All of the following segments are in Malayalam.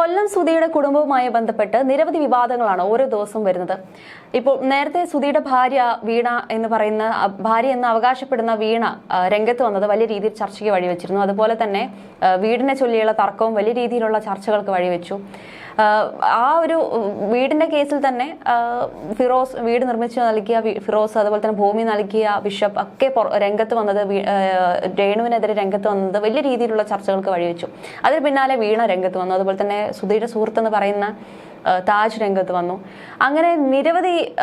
കൊല്ലം സുധിയുടെ കുടുംബവുമായി ബന്ധപ്പെട്ട് നിരവധി വിവാദങ്ങളാണ് ഓരോ ദിവസവും വരുന്നത്. ഇപ്പോൾ നേരത്തെ സുധിയുടെ ഭാര്യ വീണ എന്ന് പറയുന്ന ഭാര്യ എന്ന് അവകാശപ്പെടുന്ന വീണ രംഗത്ത് വന്നത് വലിയ രീതിയിൽ ചർച്ചയ്ക്ക് വഴിവെച്ചിരുന്നു. അതുപോലെ തന്നെ വീടിനെ ചൊല്ലിയുള്ള തർക്കവും വലിയ രീതിയിലുള്ള ചർച്ചകൾക്ക് വഴിവെച്ചു. ആ, ഒരു വീടിന്റെ കേസിൽ തന്നെ ഫിറോസ് വീട് നിർമ്മിച്ചു നൽകിയ ഫിറോസ് അതുപോലെ തന്നെ ഭൂമി നൽകിയ ബിഷപ്പ് ഒക്കെ രംഗത്ത് വന്നത് രേണുവിനെതിരെ രംഗത്ത് വന്നത് വലിയ രീതിയിലുള്ള ചർച്ചകൾക്ക് വഴിവെച്ചു. അതിന് പിന്നാലെ വീണ രംഗത്ത് വന്നു. അതുപോലെ തന്നെ സുധീയുടെ സുഹൃത്ത് എന്ന് പറയുന്ന താജ് രംഗത്ത് വന്നു. അങ്ങനെ നിരവധി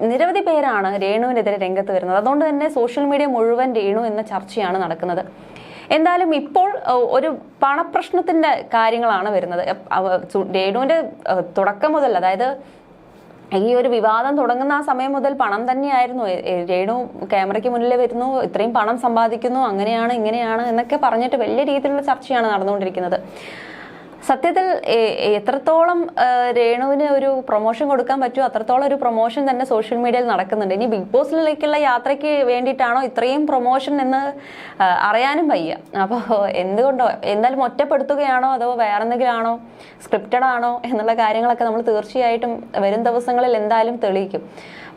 നിരവധി പേരാണ് രേണുവിനെതിരെ രംഗത്ത് വരുന്നത്. അതുകൊണ്ട് തന്നെ സോഷ്യൽ മീഡിയ മുഴുവൻ രേണു എന്ന ചർച്ചയാണ് നടക്കുന്നത്. എന്തായാലും ഇപ്പോൾ ഒരു പണപ്രശ്നത്തിന്റെ കാര്യങ്ങളാണ് വരുന്നത്. രേണുവിന്റെ തുടക്കം മുതൽ അതായത് ഈ ഒരു വിവാദം തുടങ്ങുന്ന ആ സമയം മുതൽ പണം തന്നെയായിരുന്നു. രേണു ക്യാമറയ്ക്ക് മുന്നിൽ വരുന്നു ഇത്രയും പണം സമ്പാദിക്കുന്നു അങ്ങനെയാണ് ഇങ്ങനെയാണ് എന്നൊക്കെ പറഞ്ഞിട്ട് വലിയ രീതിയിലുള്ള ചർച്ചയാണ് നടന്നുകൊണ്ടിരിക്കുന്നത്. സത്യത്തിൽ എത്രത്തോളം രേണുവിന് ഒരു പ്രൊമോഷൻ കൊടുക്കാൻ പറ്റുമോ അത്രത്തോളം ഒരു പ്രൊമോഷൻ തന്നെ സോഷ്യൽ മീഡിയയിൽ നടക്കുന്നുണ്ട്. ഇനി ബിഗ് ബോസിലേക്കുള്ള യാത്രയ്ക്ക് വേണ്ടിയിട്ടാണോ ഇത്രയും പ്രൊമോഷൻ എന്ന് അറിയാനും വയ്യ. അപ്പോൾ എന്തുകൊണ്ടോ എന്തായാലും ഒറ്റപ്പെടുത്തുകയാണോ അതോ വേറെന്തെങ്കിലും സ്ക്രിപ്റ്റഡ് ആണോ എന്നുള്ള കാര്യങ്ങളൊക്കെ നമ്മൾ തീർച്ചയായിട്ടും വരും ദിവസങ്ങളിൽ എന്തായാലും തെളിയിക്കും.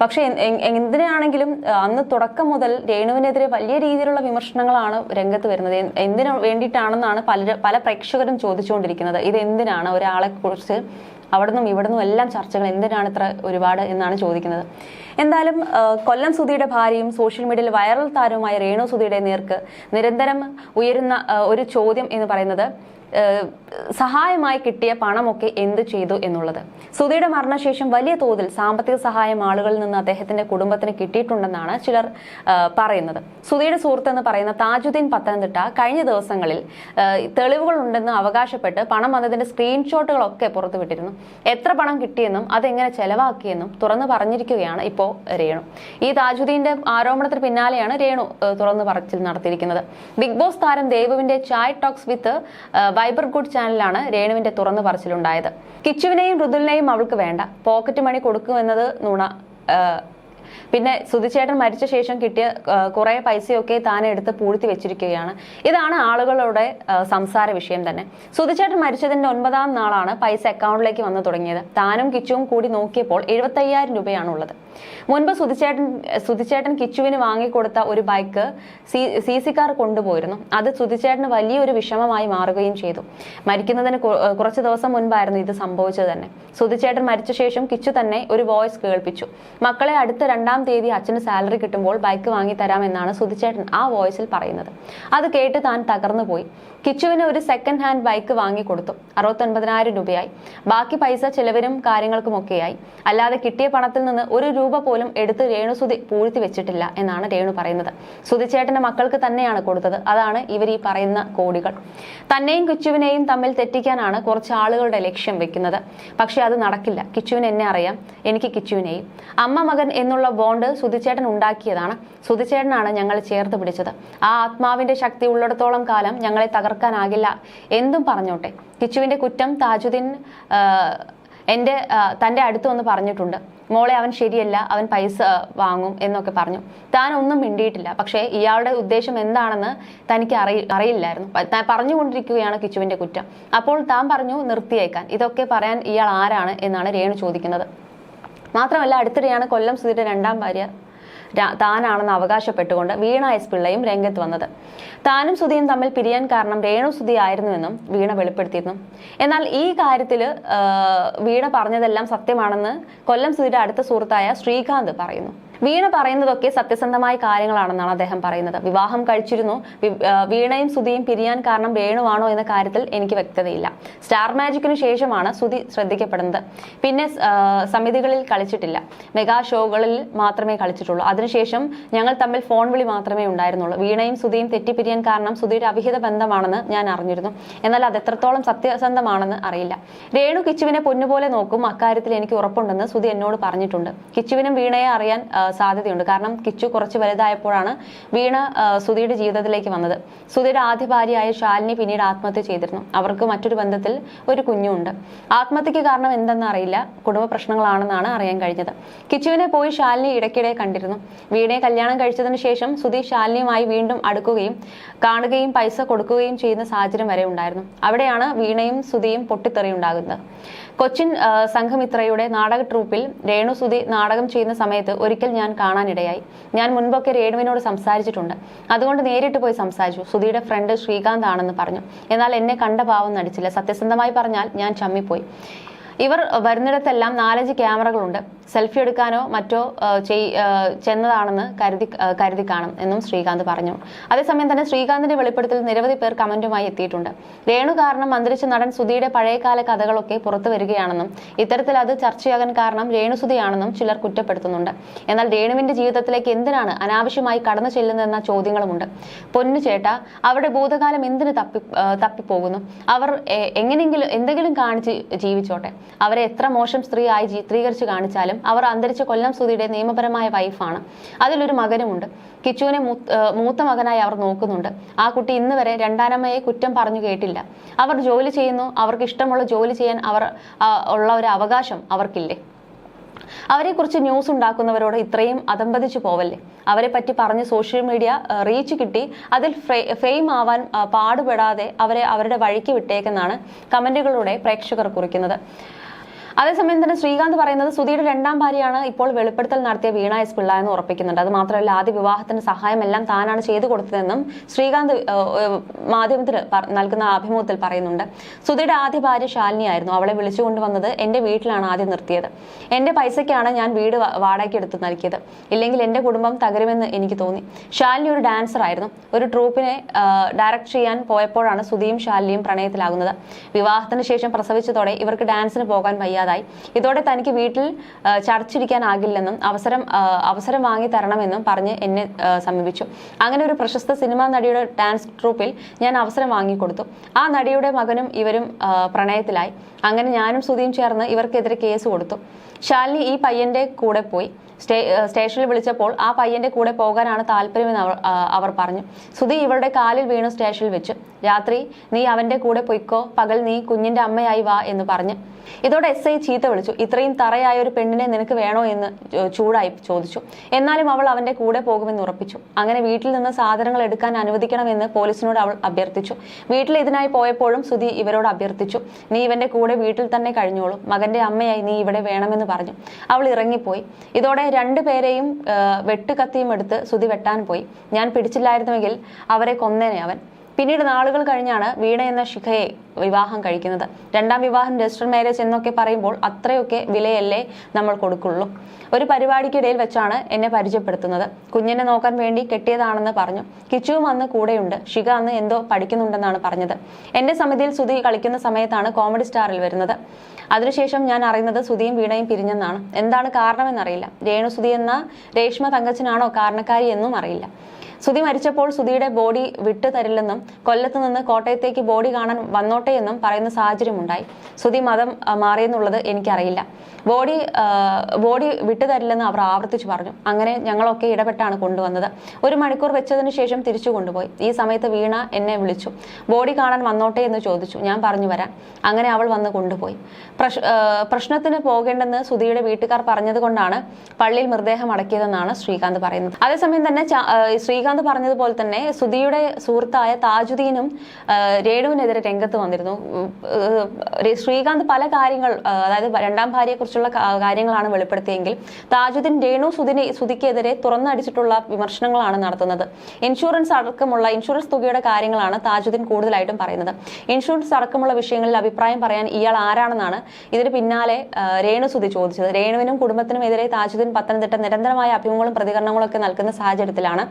പക്ഷെ എന്തിനാണെങ്കിലും അന്ന് തുടക്കം മുതൽ രേണുവിനെതിരെ വലിയ രീതിയിലുള്ള വിമർശനങ്ങളാണ് രംഗത്ത് വരുന്നത്. എന്തിനു വേണ്ടിയിട്ടാണെന്നാണ് പല പല പ്രേക്ഷകരും ചോദിച്ചുകൊണ്ടിരിക്കുന്നത്. ഇത് എന്തിനാണ് ഒരാളെ കുറിച്ച് ഇവിടെ നിന്നും എല്ലാം ചർച്ചകൾ എന്തിനാണ് ഇത്ര ഒരുപാട് എന്നാണ് ചോദിക്കുന്നത്. എന്തായാലും കൊല്ലം സുധിയുടെ ഭാര്യയും സോഷ്യൽ മീഡിയയിൽ വൈറൽ താരവുമായ രേണു സുധിയുടെ നേർക്ക് നിരന്തരം ഉയരുന്ന ഒരു ചോദ്യം എന്ന് പറയുന്നത് സഹായമായി കിട്ടിയ പണമൊക്കെ എന്ത് ചെയ്തു എന്നുള്ളത്. സുധിയുടെ മരണശേഷം വലിയ തോതിൽ സാമ്പത്തിക സഹായം ആളുകളിൽ നിന്ന് അദ്ദേഹത്തിന്റെ കുടുംബത്തിന് കിട്ടിയിട്ടുണ്ടെന്നാണ് ചിലർ പറയുന്നത്. സുധിയുടെ സുഹൃത്ത് എന്ന് പറയുന്ന താജുദ്ദീൻ പത്തനംതിട്ട കഴിഞ്ഞ ദിവസങ്ങളിൽ തെളിവുകൾ ഉണ്ടെന്ന് അവകാശപ്പെട്ട് പണം വന്നതിന്റെ സ്ക്രീൻഷോട്ടുകളൊക്കെ പുറത്തുവിട്ടിരുന്നു. എത്ര പണം കിട്ടിയെന്നും അതെങ്ങനെ ചെലവാക്കിയെന്നും തുറന്നു പറഞ്ഞിരിക്കുകയാണ് ഇപ്പോൾ രേണു. ഈ താജുദ്ദീന്റെ ആരോപണത്തിന് പിന്നാലെയാണ് രേണു തുറന്ന് പറച്ചിൽ നടത്തിയിരിക്കുന്നത്. ബിഗ് ബോസ് താരം ദേവുവിന്റെ chai talks with Viber Good ചാനലിലാണ് രേണുവിന്റെ തുറന്നു പറച്ചിലുണ്ടായത്. കിച്ചുവിനെയും മൃദുലിനെയും അവൾക്ക് വേണ്ട. പോക്കറ്റ് മണി കൊടുക്കുമെന്നത് നുണ പിന്നെ സുധിച്ചേട്ടൻ മരിച്ച ശേഷം കിട്ടിയ കുറെ പൈസയൊക്കെ താൻ എടുത്ത് പൂഴ്ത്തി വെച്ചിരിക്കുകയാണ്. ഇതാണ് ആളുകളുടെ സംസാര വിഷയം തന്നെ. സുധിച്ചേട്ടൻ മരിച്ചതിന്റെ ഒൻപതാം നാളാണ് പൈസ അക്കൗണ്ടിലേക്ക് വന്നു തുടങ്ങിയത്. താനും കിച്ചുവും കൂടി നോക്കിയപ്പോൾ എഴുപത്തയ്യായിരം രൂപയാണ് ഉള്ളത് മുൻപ് സുധിച്ചേട്ടൻ സുധിച്ചേട്ടൻ കിച്ചുവിന് വാങ്ങിക്കൊടുത്ത ഒരു bike C C C car കൊണ്ടുപോയിരുന്നു. അത് സുധിച്ചേട്ടന് വലിയൊരു വിഷമമായി മാറുകയും ചെയ്തു. മരിക്കുന്നതിന് കുറച്ച് ദിവസം മുൻപായിരുന്നു ഇത് സംഭവിച്ചത് തന്നെ. സുധിച്ചേട്ടൻ മരിച്ച ശേഷം കിച്ചു തന്നെ ഒരു വോയിസ് കേൾപ്പിച്ചു. മക്കളെ അടുത്ത രണ്ടാം തീയതി അച്ഛന് സാലറി കിട്ടുമ്പോൾ ബൈക്ക് വാങ്ങി തരാമെന്നാണ് സുധിച്ചേട്ടൻ ആ വോയിസിൽ പറയുന്നത്. അത് കേട്ട് താൻ തകർന്നു പോയി. കിച്ചുവിന് ഒരു സെക്കൻഡ് ഹാൻഡ് ബൈക്ക് വാങ്ങിക്കൊടുത്തു. അറുപത്തൊൻപതിനായിരം രൂപയായി. ബാക്കി പൈസ ചിലവിനും കാര്യങ്ങൾക്കുമൊക്കെയായി അല്ലാതെ കിട്ടിയ പണത്തിൽ നിന്ന് ഒരു രൂപ പോലും എടുത്ത് രേണുസുതി പൂഴ്ത്തി വെച്ചിട്ടില്ല എന്നാണ് രേണു പറയുന്നത്. സുതിച്ചേട്ടന്റെ മക്കൾക്ക് തന്നെയാണ് കൊടുത്തത്. അതാണ് ഇവർ ഈ പറയുന്ന കോടികൾ. തന്നെയും കിച്ചുവിനെയും തമ്മിൽ തെറ്റിക്കാനാണ് കുറച്ച് ആളുകളുടെ ലക്ഷ്യം വെക്കുന്നത്. പക്ഷെ അത് നടക്കില്ല. കിച്ചുവിന് എന്നെ അറിയാം. എനിക്ക് കിച്ചുവിനെയും. അമ്മ മകൻ എന്നുള്ള ബോണ്ട് സുതിച്ചേട്ടൻ ഉണ്ടാക്കിയതാണ്. സുതിച്ചേട്ടനാണ് ഞങ്ങൾ ചേർത്ത് പിടിച്ചത്. ആ ആത്മാവിന്റെ ശക്തി ഉള്ളിടത്തോളം കാലം ഞങ്ങളെ തകർക്കാനാകില്ല. എന്തും പറഞ്ഞോട്ടെ. കിച്ചുവിന്റെ കുറ്റം താജുദ്ദീൻ എന്റെ തന്റെ അടുത്ത് വന്ന് പറഞ്ഞിട്ടുണ്ട്. മോളെ അവൻ ശരിയല്ല അവൻ പൈസ വാങ്ങും എന്നൊക്കെ പറഞ്ഞു. താൻ ഒന്നും മിണ്ടിയിട്ടില്ല. പക്ഷേ ഇയാളുടെ ഉദ്ദേശം എന്താണെന്ന് തനിക്ക് അറിയി അറിയില്ലായിരുന്നു. താൻ പറഞ്ഞുകൊണ്ടിരിക്കുകയാണ് കിച്ചുവിന്റെ കുറ്റം. അപ്പോൾ താൻ പറഞ്ഞു നിർത്തിയേക്കാൻ. ഇതൊക്കെ പറയാൻ ഇയാൾ ആരാണ് എന്നാണ് രേണു ചോദിക്കുന്നത്. മാത്രമല്ല അടുത്തിടെയാണ് കൊല്ലം സുധിയുടെ രണ്ടാം ഭാര്യ താനാണെന്ന് അവകാശപ്പെട്ടുകൊണ്ട് വീണ എസ് പിള്ളയും രംഗത്ത് വന്നത്. താനും സുധിയും തമ്മിൽ പിരിയാൻ കാരണം രേണു സുധി ആയിരുന്നുവെന്നും വീണ വെളിപ്പെടുത്തിയിരുന്നു. എന്നാൽ ഈ കാര്യത്തിൽ വീണ പറഞ്ഞതെല്ലാം സത്യമാണെന്ന് കൊല്ലം സുധിയുടെ അടുത്ത സുഹൃത്തായ ശ്രീകാന്ത് പറയുന്നു. വീണ പറയുന്നതൊക്കെ സത്യസന്ധമായ കാര്യങ്ങളാണെന്നാണ് അദ്ദേഹം പറയുന്നത്. വിവാഹം കഴിച്ചിരുന്നു. വീണയും സുധിയും പിരിയാൻ കാരണം വേണുവാണോ എന്ന കാര്യത്തിൽ എനിക്ക് വ്യക്തതയില്ല. സ്റ്റാർ മാജിക്കിന് ശേഷമാണ് സുധി ശ്രദ്ധിക്കപ്പെടുന്നത്. പിന്നെ സമിതികളിൽ കളിച്ചിട്ടില്ല. മെഗാ ഷോകളിൽ മാത്രമേ കളിച്ചിട്ടുള്ളൂ. അതിനുശേഷം ഞങ്ങൾ തമ്മിൽ ഫോൺ വിളി മാത്രമേ ഉണ്ടായിരുന്നുള്ളൂ. വീണയും സുധിയും തെറ്റിപ്പിരിയാൻ കാരണം സുധിയുടെ അവിഹിത ബന്ധമാണെന്ന് ഞാൻ അറിഞ്ഞിരുന്നു. എന്നാൽ അത് എത്രത്തോളം സത്യസന്ധമാണെന്ന് അറിയില്ല. രേണു കിച്ചുവിനെ പൊന്നുപോലെ നോക്കും. അക്കാര്യത്തിൽ എനിക്ക് ഉറപ്പുണ്ടെന്ന് സുധി എന്നോട് പറഞ്ഞിട്ടുണ്ട്. കിച്ചുവിനും വീണയെ അറിയാൻ സാധ്യതയുണ്ട്. കാരണം കിച്ചു കുറച്ച് വലുതായപ്പോഴാണ് വീണ സുധിയുടെ ജീവിതത്തിലേക്ക് വന്നത്. സുധിയുടെ ആദ്യ ഭാര്യയായ ശാലിനി പിന്നീട് ആത്മഹത്യ ചെയ്തിരുന്നു. അവർക്ക് മറ്റൊരു ബന്ധത്തിൽ ഒരു കുഞ്ഞുണ്ട്. ആത്മഹത്യക്ക് കാരണം എന്തെന്ന് അറിയില്ല. കുടുംബ പ്രശ്നങ്ങളാണെന്നാണ് അറിയാൻ കഴിഞ്ഞത്. കിച്ചുവിനെ പോയി ശാലിനി ഇടയ്ക്കിടെ കണ്ടിരുന്നു. വീണയെ കല്യാണം കഴിച്ചതിന് ശേഷം സുധി ശാലിനിയുമായി വീണ്ടും അടുക്കുകയും കാണുകയും പൈസ കൊടുക്കുകയും ചെയ്യുന്ന സാഹചര്യം വരെ ഉണ്ടായിരുന്നു. അവിടെയാണ് വീണയും സുധിയും പൊട്ടിത്തെറിയുണ്ടാകുന്നത്. കൊച്ചിൻ സംഘമിത്രയുടെ നാടക ട്രൂപ്പിൽ രേണു സുധി നാടകം ചെയ്യുന്ന സമയത്ത് ഒരിക്കൽ ഞാൻ കാണാനിടയായി. ഞാൻ മുൻപൊക്കെ രേണുവിനോട് സംസാരിച്ചിട്ടുണ്ട്. അതുകൊണ്ട് നേരിട്ട് പോയി സംസാരിച്ചു. സുധിയുടെ ഫ്രണ്ട് ശ്രീകാന്ത് ആണെന്ന് പറഞ്ഞു. എന്നാൽ എന്നെ കണ്ട ഭാവം നടിച്ചില്ല. സത്യസന്ധമായി പറഞ്ഞാൽ ഞാൻ ചമ്മിപ്പോയി. ഇവർ വരുന്നിടത്തെല്ലാം നാലഞ്ച് ക്യാമറകളുണ്ട്. സെൽഫി എടുക്കാനോ മറ്റോ ചെന്നതാണെന്ന് കരുതി കരുതി കാണും എന്നും ശ്രീകാന്ത് പറഞ്ഞു. അതേസമയം തന്നെ ശ്രീകാന്തിന്റെ വെളിപ്പെടുത്തൽ നിരവധി പേർ കമന്റുമായി എത്തിയിട്ടുണ്ട്. രേണു കാരണം മന്ത്രിച്ച നടൻ സുധിയുടെ പഴയകാല കഥകളൊക്കെ പുറത്തു വരികയാണെന്നും ഇത്തരത്തിൽ അത് ചർച്ചയാകാൻ കാരണം രേണുസുതിയാണെന്നും ചിലർ കുറ്റപ്പെടുത്തുന്നുണ്ട്. എന്നാൽ രേണുവിന്റെ ജീവിതത്തിലേക്ക് എന്തിനാണ് അനാവശ്യമായി കടന്നു ചെല്ലുന്നതെന്ന ചോദ്യങ്ങളുമുണ്ട്. പൊന്നു ചേട്ട അവരുടെ ഭൂതകാലം എന്തിനു തപ്പി തപ്പിപ്പോകുന്നു? അവർ എങ്ങനെയെങ്കിലും എന്തെങ്കിലും കാണിച്ച് ജീവിച്ചോട്ടെ. അവരെ എത്ര മോശം സ്ത്രീ ആയി ചിത്രീകരിച്ച് കാണിച്ചാലും അവർ അന്തരിച്ച കൊല്ലം സുധിയുടെ നിയമപരമായ വൈഫാണ്. അതിലൊരു മകനുമുണ്ട്. കിച്ചുവിനെ മൂത്ത മകനായി അവർ നോക്കുന്നുണ്ട്. ആ കുട്ടി ഇന്ന് വരെ രണ്ടാനമ്മയെ കുറ്റം പറഞ്ഞു കേട്ടില്ല. അവർ ജോലി ചെയ്യുന്നു. അവർക്ക് ഇഷ്ടമുള്ള ജോലി ചെയ്യാൻ അവർ ഉള്ള ഒരു അവകാശം അവർക്കില്ലേ? അവരെക്കുറിച്ച് ന്യൂസ് ഉണ്ടാക്കുന്നവരോട് ഇത്രയും അതമ്പതിച്ചു പോവല്ലേ? അവരെ പറ്റി പറഞ്ഞ് സോഷ്യൽ മീഡിയ റീച്ച് കിട്ടി. അതിൽ ഫെയിം ആവാൻ പാടുപെടാതെ അവരെ അവരുടെ വഴിക്ക് വിട്ടേക്കെന്നാണ് കമന്റുകളുടെ പ്രേക്ഷകർ കുറിക്കുന്നത്. അതേസമയം തന്നെ ശ്രീകാന്ത് പറയുന്നത് സുധിയുടെ രണ്ടാം ഭാര്യയാണ് ഇപ്പോൾ വെളിപ്പെടുത്തൽ നടത്തിയ വീണ എസ് പിള്ള എന്ന് ഉറപ്പിക്കുന്നുണ്ട്. അത് മാത്രമല്ല ആദ്യ വിവാഹത്തിന് സഹായമെല്ലാം താനാണ് ചെയ്തു കൊടുത്തതെന്നും ശ്രീകാന്ത് മാധ്യമത്തിന് നൽകുന്ന അഭിമുഖത്തിൽ പറയുന്നുണ്ട്. സുധിയുടെ ആദ്യ ഭാര്യ ശാലിനിയായിരുന്നു. അവളെ വിളിച്ചു കൊണ്ടുവന്നത് എന്റെ വീട്ടിലാണ് ആദ്യം നിർത്തിയത്. എന്റെ പൈസയ്ക്കാണ് ഞാൻ വീട് വാടകയ്ക്ക് എടുത്ത് നൽകിയത്. ഇല്ലെങ്കിൽ എന്റെ കുടുംബം തകരുമെന്ന് എനിക്ക് തോന്നി. ശാലിനി ഒരു ഡാൻസർ ആയിരുന്നു. ഒരു ട്രൂപ്പിനെ ഡയറക്ട് ചെയ്യാൻ പോയപ്പോഴാണ് സുധിയും ശാലിനിയും പ്രണയത്തിലാകുന്നത്. വിവാഹത്തിന് ശേഷം പ്രസവിച്ചതോടെ ഇവർക്ക് ഡാൻസിന് പോകാൻ വയ്യാതായി ഇതോടെ തനിക്ക് വീട്ടിൽ ചടച്ചിരിക്കാനാകില്ലെന്നും അവസരം അവസരം വാങ്ങി തരണമെന്നും പറഞ്ഞ് എന്നെ സമീപിച്ചു. അങ്ങനെ ഒരു പ്രശസ്ത സിനിമാ നടിയുടെ ഡാൻസ് ട്രൂപ്പിൽ ഞാൻ അവസരം വാങ്ങിക്കൊടുത്തു. ആ നടിയുടെ മകനും ഇവരും പ്രണയത്തിലായി. അങ്ങനെ ഞാനും സുധിയും ചേർന്ന് ഇവർക്കെതിരെ കേസ് കൊടുത്തു. ശാലിനി ഈ പയ്യന്റെ കൂടെ പോയി. സ്റ്റേ സ്റ്റേഷനിൽ വിളിച്ചപ്പോൾ ആ പയ്യന്റെ കൂടെ പോകാനാണ് താല്പര്യമെന്ന് അവർ അവർ പറഞ്ഞു. സുധി ഇവളുടെ കാലിൽ വീണു സ്റ്റേഷനിൽ വെച്ചു. രാത്രി നീ അവന്റെ കൂടെ പൊയ്ക്കോ. പകൽ നീ കുഞ്ഞിന്റെ അമ്മയായി വാ എന്ന് പറഞ്ഞു. ഇതോടെ എസ് ഐ ചീത്ത വിളിച്ചു. ഇത്രയും തറയായ ഒരു പെണ്ണിനെ നിനക്ക് വേണോ? എന്ന് ചൂടായി ചോദിച്ചു. എന്നാലും അവൾ അവന്റെ കൂടെ പോകുമെന്ന് ഉറപ്പിച്ചു. അങ്ങനെ വീട്ടിൽ നിന്ന് സാധനങ്ങൾ എടുക്കാൻ അനുവദിക്കണമെന്ന് പോലീസിനോട് അവൾ അഭ്യർത്ഥിച്ചു. വീട്ടിൽ ഇതിനായി പോയപ്പോഴും സുധി ഇവരോട് അഭ്യർത്ഥിച്ചു. നീ ഇവന്റെ കൂടെ വീട്ടിൽ തന്നെ കഴിഞ്ഞോളൂ. മകന്റെ അമ്മയായി നീ ഇവിടെ വേണമെന്ന് പറഞ്ഞു. അവൾ ഇറങ്ങിപ്പോയി. ഇതോടെ രണ്ടുപേരെയും പേരെയും വെട്ടുകത്തിയും എടുത്ത് സുധി വെട്ടാൻ പോയി. ഞാൻ പിടിച്ചില്ലായിരുന്നുവെങ്കിൽ അവരെ കൊന്നേനെ അവൻ. പിന്നീട് നാളുകൾ കഴിഞ്ഞാണ് വീണ എന്ന ശിഖയെ വിവാഹം കഴിക്കുന്നത്. രണ്ടാം വിവാഹം രജിസ്റ്റർ മാരേജ് എന്നൊക്കെ പറയുമ്പോൾ അത്രയൊക്കെ വിലയല്ലേ നമ്മൾ കൊടുക്കുള്ളൂ. ഒരു പരിപാടിക്കിടയിൽ വെച്ചാണ് എന്നെ പരിചയപ്പെടുത്തുന്നത്. കുഞ്ഞിനെ നോക്കാൻ വേണ്ടി കെട്ടിയതാണെന്ന് പറഞ്ഞു. കിച്ചുവും അന്ന് കൂടെയുണ്ട്. ശിഖ അന്ന് എന്തോ പഠിക്കുന്നുണ്ടെന്നാണ് പറഞ്ഞത്. എന്റെ സമിതിയിൽ സുധി കളിക്കുന്ന സമയത്താണ് കോമഡി സ്റ്റാറിൽ വരുന്നത്. അതിനുശേഷം ഞാൻ അറിയുന്നത് സുധിയും വീണയും പിരിഞ്ഞെന്നാണ്. എന്താണ് കാരണമെന്നറിയില്ല. രേണു സുധി എന്ന രേഷ്മ തങ്കച്ചനാണോ കാരണക്കാരി എന്നും അറിയില്ല. സുധി മരിച്ചപ്പോൾ സുധിയുടെ ബോഡി വിട്ടു തരില്ലെന്നും കൊല്ലത്ത് നിന്ന് കോട്ടയത്തേക്ക് ബോഡി കാണാൻ വന്നോട്ടെ എന്നും പറയുന്ന സാഹചര്യമുണ്ടായി. സുധി മതം മാറിയെന്നുള്ളത് എനിക്കറിയില്ല. ബോഡി ബോഡി വിട്ടു തരില്ലെന്ന് അവർ ആവർത്തിച്ചു പറഞ്ഞു. അങ്ങനെ ഞങ്ങളൊക്കെ ഇടപെട്ടാണ് കൊണ്ടുവന്നത്. ഒരു മണിക്കൂർ വെച്ചതിന് ശേഷം തിരിച്ചു കൊണ്ടുപോയി. ഈ സമയത്ത് വീണ എന്നെ വിളിച്ചു. ബോഡി കാണാൻ വന്നോട്ടെ എന്ന് ചോദിച്ചു. ഞാൻ പറഞ്ഞു വരാൻ അങ്ങനെ അവൾ വന്ന് കൊണ്ടുപോയി. പ്രശ്നത്തിന് പോകേണ്ടെന്ന് സുധിയുടെ വീട്ടുകാർ പറഞ്ഞതുകൊണ്ടാണ് പള്ളിയിൽ മൃതദേഹം അടക്കിയതെന്നാണ് ശ്രീകാന്ത് പറയുന്നത്. അതേസമയം തന്നെ ആ, ശ്രീകാന്ത് പറഞ്ഞതുപോലെ തന്നെ സുധിയുടെ സുഹൃത്തായ താജുദ്ദീനും രേണുവിനെതിരെ രംഗത്ത് വന്നിരുന്നു. ശ്രീകാന്ത് പല കാര്യങ്ങൾ അതായത് രണ്ടാം ഭാര്യയെക്കുറിച്ചുള്ള കുറിച്ചുള്ള കാര്യങ്ങളാണ് വെളിപ്പെടുത്തിയെങ്കിൽ താജുദ്ദീൻ രേണു സുധിനെ സുധിക്കെതിരെ തുറന്നടിച്ചിട്ടുള്ള വിമർശനങ്ങളാണ് നടത്തുന്നത്. ഇൻഷുറൻസ് അടക്കമുള്ള ഇൻഷുറൻസ് തുകയുടെ കാര്യങ്ങളാണ് താജുദ്ദീൻ കൂടുതലായിട്ടും പറയുന്നത്. ഇൻഷുറൻസ് അടക്കമുള്ള വിഷയങ്ങളിൽ അഭിപ്രായം പറയാൻ ഇയാൾ ആരാണെന്നാണ് ഇതിന് പിന്നാലെ രേണു സുധി ചോദിച്ചത്. രേണുവിനും കുടുംബത്തിനും എതിരെ താജുദ്ദീൻ പത്തനംതിട്ട നിരന്തരമായ അഭിമുഖങ്ങളും പ്രതികരണങ്ങളും ഒക്കെ നൽകുന്ന സാഹചര്യത്തിലാണ്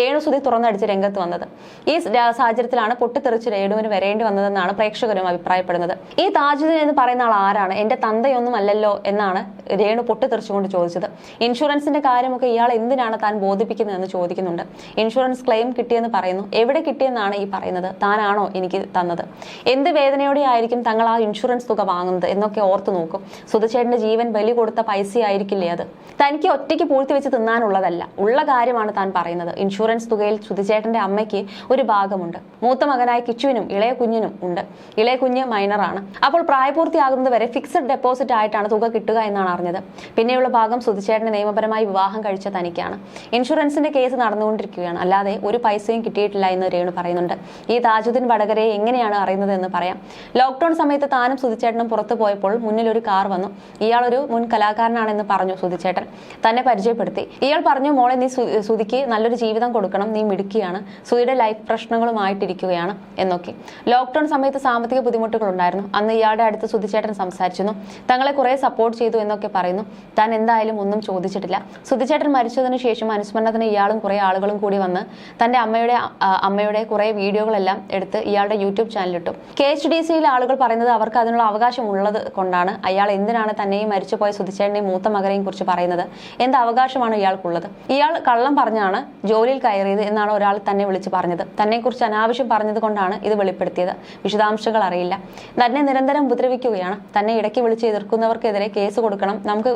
രേണുസുതി തുറന്നടിച്ച് രംഗത്ത് വന്നത്. ഈ സാഹചര്യത്തിലാണ് പൊട്ടിത്തെറിച്ച് രേണുവിന് വരേണ്ടി വന്നതെന്നാണ് പ്രേക്ഷകരും അഭിപ്രായപ്പെടുന്നത്. ഈ താജുദ്ദീൻ എന്ന് പറയുന്ന ആൾ ആരാണ്? എന്റെ തന്തയൊന്നും അല്ലല്ലോ എന്നാണ് രേണു പൊട്ടിത്തെറിച്ചുകൊണ്ട് ചോദിച്ചത്. ഇൻഷുറൻസിന്റെ കാര്യമൊക്കെ ഇയാൾ എന്തിനാണ് താൻ ബോധിപ്പിക്കുന്നതെന്ന് ചോദിക്കുന്നുണ്ട്. ഇൻഷുറൻസ് ക്ലെയിം കിട്ടിയെന്ന് പറയുന്നു. എവിടെ കിട്ടിയെന്നാണ് ഈ പറയുന്നത്? താനാണോ എനിക്ക് തന്നത്? എന്ത് വേദനയോടെ ആയിരിക്കും തങ്ങൾ ആ ഇൻഷുറൻസ് തുക വാങ്ങുന്നത് എന്നൊക്കെ ഓർത്തു നോക്കും. സുധചേട്ടന്റെ ജീവൻ ബലി കൊടുത്ത പൈസ ആയിരിക്കില്ലേ അത്? തനിക്ക് ഒറ്റയ്ക്ക് പൂഴ്ത്തി വെച്ച് തിന്നാനുള്ളതല്ല. ഉള്ള കാര്യമാണ് താൻ പറയുന്നത്. ഇൻഷുറൻസ് തുകയിൽ സുധിച്ചേട്ടന്റെ അമ്മയ്ക്ക് ഒരു ഭാഗമുണ്ട്. മൂത്ത മകനായ കിച്ചുവിനും ഇളയ കുഞ്ഞിനും ഉണ്ട്. ഇളയ കുഞ്ഞ് മൈനറാണ് അപ്പോൾ പ്രായപൂർത്തിയാകുന്നത് വരെ ഫിക്സഡ് ഡെപ്പോസിറ്റ് ആയിട്ടാണ് തുക കിട്ടുക എന്നാണ് അറിഞ്ഞത്. പിന്നെയുള്ള ഭാഗം സുധിച്ചേട്ടനെ നിയമപരമായി വിവാഹം കഴിച്ച തനിക്കാണ്. ഇൻഷുറൻസിന്റെ കേസ് നടന്നുകൊണ്ടിരിക്കുകയാണ്. അല്ലാതെ ഒരു പൈസയും കിട്ടിയിട്ടില്ല എന്ന് രേണു പറയുന്നുണ്ട്. ഈ താജുദ്ദീൻ വടകരയെ എങ്ങനെയാണ് അറിയുന്നത് എന്ന് പറയാം. ലോക്ക്ഡൌൺ സമയത്ത് താനും സുധിച്ചേട്ടനും പുറത്തു പോയപ്പോൾ മുന്നിൽ ഒരു കാർ വന്നു. ഇയാൾ ഒരു മുൻ കലാകാരനാണെന്ന് പറഞ്ഞു സുധിച്ചേട്ടൻ. തന്നെ പരിചയപ്പെടുത്തി. ഇയാൾ പറഞ്ഞു മോളെ നീ സുധിക്ക് നല്ലൊരു ജീവിതം കൊടുക്കണം നീ മിടുക്കിയാണ് സുധിയുടെ ലൈഫ് പ്രശ്നങ്ങളുമായിട്ടിരിക്കുകയാണ് എന്നൊക്കെ. ലോക്ക്ഡൌൺ സമയത്ത് സാമ്പത്തിക ബുദ്ധിമുട്ടുകൾ ഉണ്ടായിരുന്നു അന്ന് ഇയാളുടെ അടുത്ത് സുധിച്ചേട്ടൻ സംസാരിച്ചിരുന്നു. തങ്ങളെ കുറേ സപ്പോർട്ട് ചെയ്തു എന്നൊക്കെ പറയുന്നു. താൻ എന്തായാലും ഒന്നും ചോദിച്ചിട്ടില്ല. സുധിച്ചേട്ടൻ മരിച്ചതിന് ശേഷം അനുസ്മരണത്തിന് ഇയാളും കുറേ ആളുകളും കൂടി വന്ന് തന്റെ അമ്മയുടെ അമ്മയുടെ കുറേ വീഡിയോകളെല്ലാം എടുത്ത് ഇയാളുടെ യൂട്യൂബ് ചാനലിട്ടു. കെ എച്ച് ഡി സിയിലെ ആളുകൾ പറയുന്നത് അവർക്ക് അതിനുള്ള അവകാശം ഉള്ളത് കൊണ്ടാണ് അയാൾ എന്തിനാണ് തന്നെയും മരിച്ചുപോയ സുധിച്ചേട്ടനെയും മൂത്ത മകനെയും കുറിച്ച് പറയുന്നത്. എന്ത് അവകാശമാണ് ഇയാൾക്കുള്ളത്? ഇയാൾ കള്ളം പറഞ്ഞാണ് ജോലിയിൽ കയറിയത് എന്നാണ് ഒരാൾ തന്നെ വിളിച്ച് പറഞ്ഞത്. തന്നെക്കുറിച്ച് അനാവശ്യം പറഞ്ഞത് കൊണ്ടാണ് ഇത് വെളിപ്പെടുത്തിയത്. വിശദാംശങ്ങൾ അറിയില്ല. തന്നെ നിരന്തരം ഉപദ്രവിക്കുകയാണ്. തന്നെ ഇടയ്ക്ക് വിളിച്ച് എതിർക്കുന്നവർക്കെതിരെ കേസ് കൊടുക്കണം. നമുക്ക്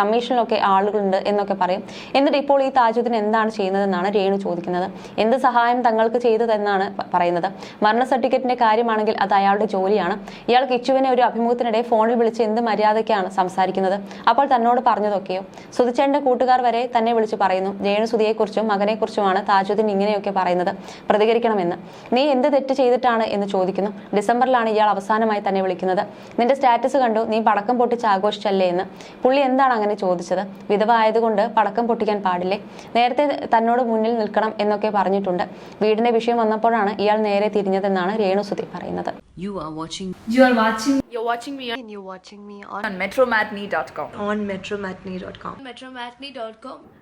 കമ്മീഷനിലൊക്കെ ആളുകളുണ്ട് എന്നൊക്കെ പറയും. എന്നിട്ട് ഇപ്പോൾ ഈ താജുദ്ദീൻ എന്താണ് ചെയ്യുന്നതെന്നാണ് രേണു ചോദിക്കുന്നത്. എന്ത് സഹായം തങ്ങൾക്ക് ചെയ്തതെന്നാണ് പറയുന്നത്. മരണ സർട്ടിഫിക്കറ്റിന്റെ കാര്യമാണെങ്കിൽ അത് അയാളുടെ ജോലിയാണ്. ഇയാൾ കിച്ചുവിനെ ഒരു അഭിമുഖത്തിനിടെ ഫോണിൽ വിളിച്ച് എന്ത് മര്യാദയ്ക്കാണ് സംസാരിക്കുന്നത്? അപ്പോൾ തന്നോട് പറഞ്ഞതൊക്കെയോ? സുധിച്ചേട്ടന്റെ കൂട്ടുകാർ വരെ തന്നെ വിളിച്ച് പറയുന്നു. രേണു സുധിയെക്കുറിച്ചും മകനെക്കുറിച്ചുമാണ് താജുദ്ദീൻ ഇങ്ങനെയൊക്കെ പറയുന്നത്. പ്രതികരിക്കണമെന്ന്. നീ എന്ത് തെറ്റ് ചെയ്തിട്ടാണ് എന്ന് ചോദിക്കുന്നു. ഡിസംബറിലാണ് ഇയാൾ അവസാനമായി തന്നെ വിളിക്കുന്നത്. നിന്റെ സ്റ്റാറ്റസ് കണ്ടു. നീ പടക്കം പൊട്ടിച്ച് ആഘോഷിച്ചല്ലേ എന്ന്. പുള്ളി എന്താണ് അങ്ങനെ ചോദിച്ചത്? വിധവ ആയതുകൊണ്ട് പടക്കം പൊട്ടിക്കാൻ പാടില്ലേ? നേരത്തെ തന്നോട് മുന്നിൽ നിൽക്കണം എന്നൊക്കെ പറഞ്ഞിട്ടുണ്ട്. വീടിന്റെ വിഷയം വന്നപ്പോഴാണ് ഇയാൾ നേരെ തിരിഞ്ഞതെന്നാണ് രേണുസുതി പറയുന്നത്. You are watching You are watching You're watching me on and you're watching me on, on metromatney.com. on metromatney.com. metromatney.com.